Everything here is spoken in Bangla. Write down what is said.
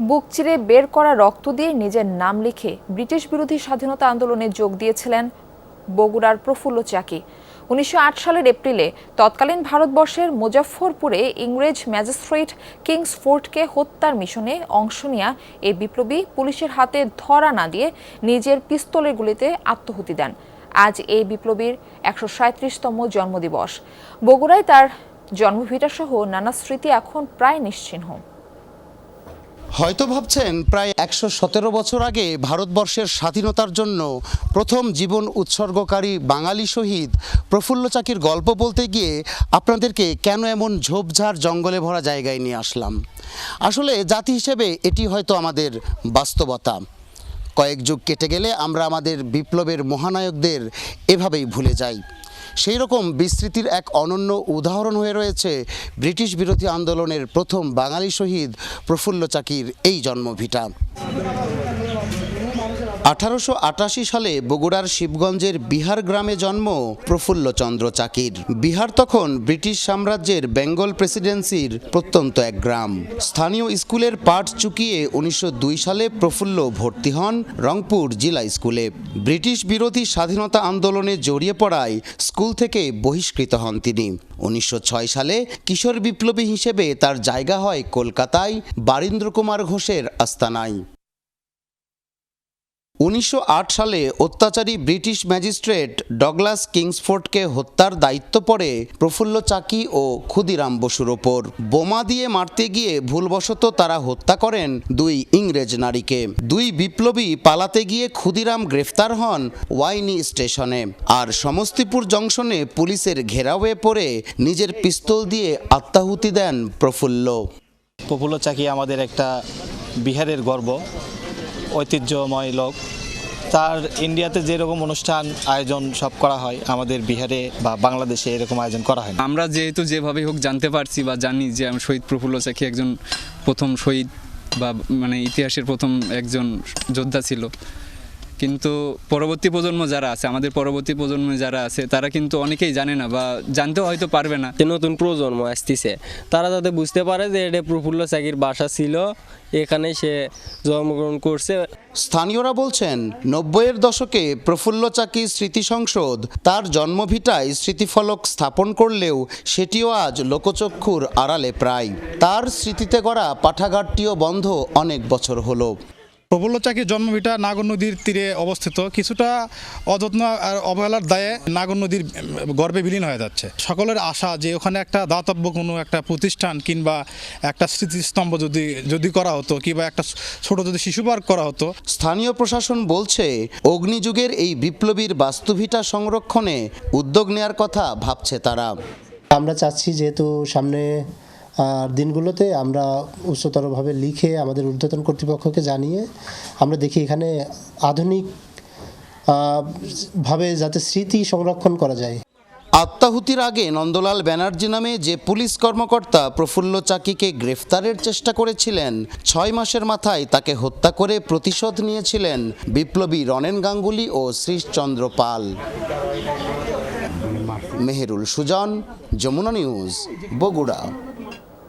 বুক চিরে বের করা রক্ত দিয়ে নিজের নাম লিখে ব্রিটিশ বিরোধী স্বাধীনতা আন্দোলনে যোগ দিয়েছিলেন বগুড়ার প্রফুল্ল চাকি উনিশশো আট সালের এপ্রিলে তৎকালীন ভারতবর্ষের মুজফ্ফরপুরে ইংরেজ ম্যাজিস্ট্রেট কিংস ফোর্টকে হত্যার মিশনে অংশ নেয়া এই বিপ্লবী পুলিশের হাতে ধরা না দিয়ে নিজের পিস্তলের গুলিতে আত্মহুতি দেন। আজ এই বিপ্লবীর একশো সাঁত্রিশতম জন্মদিবস। বগুড়ায় তার জন্মভিটাসহ নানা স্মৃতি এখন প্রায় নিশ্চিহ্ন। হয়তো ভাবছেন প্রায় একশো সতেরো বছর আগে ভারতবর্ষের স্বাধীনতার জন্য প্রথম জীবন উৎসর্গকারী বাঙালি শহীদ প্রফুল্ল চাকির গল্প বলতে গিয়ে আপনাদেরকে কেন এমন ঝোপঝাড় জঙ্গলে ভরা জায়গায় নিয়ে আসলাম। আসলে জাতি হিসেবে এটি হয়তো আমাদের বাস্তবতা। কয়েক যুগ কেটে গেলে আমরা আমাদের বিপ্লবের মহানায়কদের এভাবেই ভুলে যাই। সেই রকম বিস্তৃতির এক অনন্য উদাহরণ হয়ে রয়েছে ব্রিটিশ বিরোধী আন্দোলনের প্রথম বাঙালি শহীদ প্রফুল্ল চাকির এই জন্মভিটা। আঠারোশো আটাশি সালে বগুড়ার শিবগঞ্জের বিহার গ্রামে জন্ম প্রফুল্ল চন্দ্র চাকির। বিহার তখন ব্রিটিশ সাম্রাজ্যের বেঙ্গল প্রেসিডেন্সির প্রত্যন্ত এক গ্রাম। স্থানীয় স্কুলের পাঠ চুকিয়ে উনিশশো দুই সালে প্রফুল্ল ভর্তি হন রংপুর জেলা স্কুলে। ব্রিটিশ বিরোধী স্বাধীনতা আন্দোলনে জড়িয়ে পড়ায় স্কুল থেকে বহিষ্কৃত হন তিনি। উনিশশো ছয় সালে কিশোর বিপ্লবী হিসেবে তার জায়গা হয় কলকাতায় বারীন্দ্র কুমার ঘোষের আস্তানায়। উনিশশো আট সালে অত্যাচারী ব্রিটিশ ম্যাজিস্ট্রেট ডগলাস কিংসফোর্ডকে হত্যার দায়িত্ব পড়ে প্রফুল্ল চাকি ও ক্ষুদিরাম বসুর ওপর। বোমা দিয়ে মারতে গিয়ে ভুলবশত তারা হত্যা করেন দুই ইংরেজ নারীকে। দুই বিপ্লবী পালাতে গিয়ে ক্ষুদিরাম গ্রেফতার হন ওয়াইনি স্টেশনে। আর সমস্তিপুর জংশনে পুলিশের ঘেরাওয়ে পড়ে নিজের পিস্তল দিয়ে আত্মাহুতি দেন প্রফুল্ল। প্রফুল্ল চাকি আমাদের একটা বিহারের গর্ব। ঐতিহ্যময় লোক। তার ইন্ডিয়াতে যেরকম অনুষ্ঠান, আয়োজন সব করা হয়, আমাদের বিহারে বা বাংলাদেশে এরকম আয়োজন করা হয় আমরা যেহেতু যেভাবে হোক জানতে পারছি বা জানি যে আমি শহীদ প্রফুল্ল চাকি একজন প্রথম শহীদ বা মানে ইতিহাসের প্রথম একজন যোদ্ধা ছিল। কিন্তু পরবর্তী প্রজন্ম যারা আছে আমাদের পরবর্তী প্রজন্মে যারা আছে তারা কিন্তু অনেকেই জানে না বা জানতেও হয়তো পারবে না। যে নতুন প্রজন্ম আসতেছে তারা যাতে বুঝতে পারে যে এটা প্রফুল্ল চাকির বাসা ছিল এখানে সে জন্মগ্রহণ করছে। স্থানীয়রা বলছেন নব্বইয়ের দশকে প্রফুল্ল চাকি স্মৃতি সংসদ তার জন্মভিটায় স্মৃতিফলক স্থাপন করলেও সেটিও আজ লোকচক্ষুর আড়ালে প্রায়। তার স্মৃতিতে গড়া পাঠাগারটিও বন্ধ অনেক বছর হলো। প্রফুল্ল চাকির জন্মভিটা নাগর নদীর তীরে অবস্থিত। কিছুটা অযত্ন আর অবহেলার দায়ে নাগর নদীর গর্বে বিলীন হয়ে যাচ্ছে। সকলের আশা যে ওখানে একটা দাতব্য কোনো একটা প্রতিষ্ঠান কিংবা একটা স্মৃতিস্তম্ভ যদি যদি করা হতো কিংবা একটা ছোট যদি শিশু পার্ক করা হতো। স্থানীয় প্রশাসন বলছে অগ্নিযুগের এই বিপ্লবীর বাস্তুভিটা সংরক্ষণে উদ্যোগ নেয়ার কথা ভাবছে তারা। আমরা চাচ্ছি যেহেতু সামনে আহ, দিনগুলোতে আমরা উচ্চতরভাবে লিখে আমাদের ঊর্ধ্বতন কর্তৃপক্ষকে জানিয়ে আমরা দেখি এখানে আধুনিক ভাবে যাতে স্মৃতি সংরক্ষণ করা যায়। আত্মাহুতির আগে নন্দলাল ব্যানার্জি নামে যে পুলিশ কর্মকর্তা প্রফুল্ল চাকিকে গ্রেফতারের চেষ্টা করেছিলেন ছয় মাসের মাথায় তাকে হত্যা করে প্রতিশোধ নিয়েছিলেন বিপ্লবী রনেন গাঙ্গুলি ও শ্রীশচন্দ্র পাল। মেহেরুল সুজন যমুনা নিউজ বগুড়া।